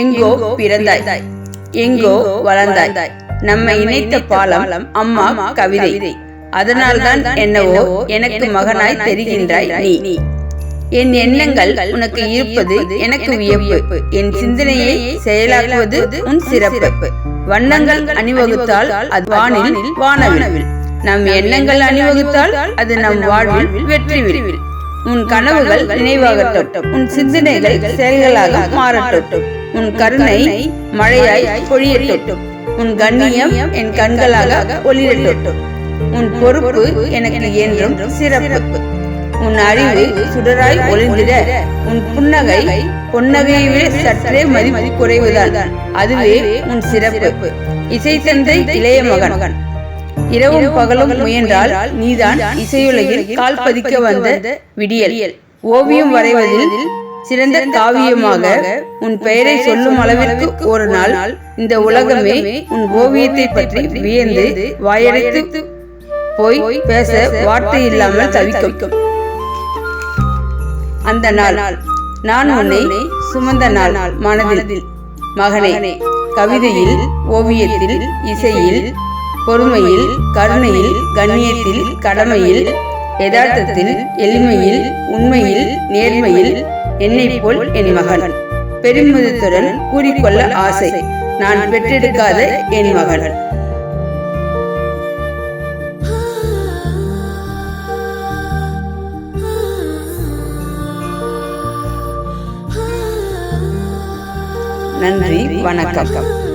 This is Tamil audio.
எங்கோ பிறந்தாய். எங்கோ வளர்ந்தாய். நம்மை இணைத்த பாலம் அம்மா கவிதை. அதனால்தான் என்னவோ எனக்கு மகனாய் தெரிகின்றாய் நீ. என் எண்ணங்கள் உனக்கு இருப்பது எனக்கு வியப்பு என் சிந்தனையை செயலாக்குவது உன் சிறப்பு. வண்ணங்கள் அணிவகுத்தால் அது வானில் வானவில். நம் எண்ணங்கள் அணிவகுத்தால் அது நம் வாழ்வில் வெற்றிவில். உன் கனவுகள் நினைவாகட்டும். உன் சிந்தனைகள் செயல்களாக மாறட்டும். உன் கருணை மழையாய் பொழியட்டும். உன் கண்ணியம் என் கண்களாக ஒளிரட்டும். உன் பொறுப்பு எனக்கு என்றும் சிறப்பு. உன் அறிவு சுடராய் ஒளிந்திட. உன் புன்னகை பொன்னகையை விட சற்றே மதிப்பு குறைவுதான் அதுவே உன் சிறப்பு. இசை தந்தை இளைய மகன். இரவும் பகலும் முயன்றால் நீதான் இசையுலகில் கால் பதிக்க வந்த விடியல். ஓவியம் வரைவதில் சிறந்த காவியமாக உன் பெயரை சொல்லும் அளவிற்கு ஒரு நாள் இந்த உலகமே உன் ஓவியத்தை பற்றி வியந்து வாயடைத்து போய் பேச வார்த்தை இல்லாமல் தவிக்கும். அந்த நாள். நான் உன்னை சுமந்த நாள். மனதில். மகனே கவிதையில் ஓவியத்தில் இசையில் பொறுமையில் கருணையில் கண்ணியத்தில் கடமையில் யதார்த்தத்தில் எளிமையில் உண்மையில் நேர்மையில் என்னை போல் என் மகன். பெருமிதத்துடன் கூறிக்கொள்ள ஆசை. நான் பெற்றெடுக்காத என் மகன். நன்றி வணக்கம்.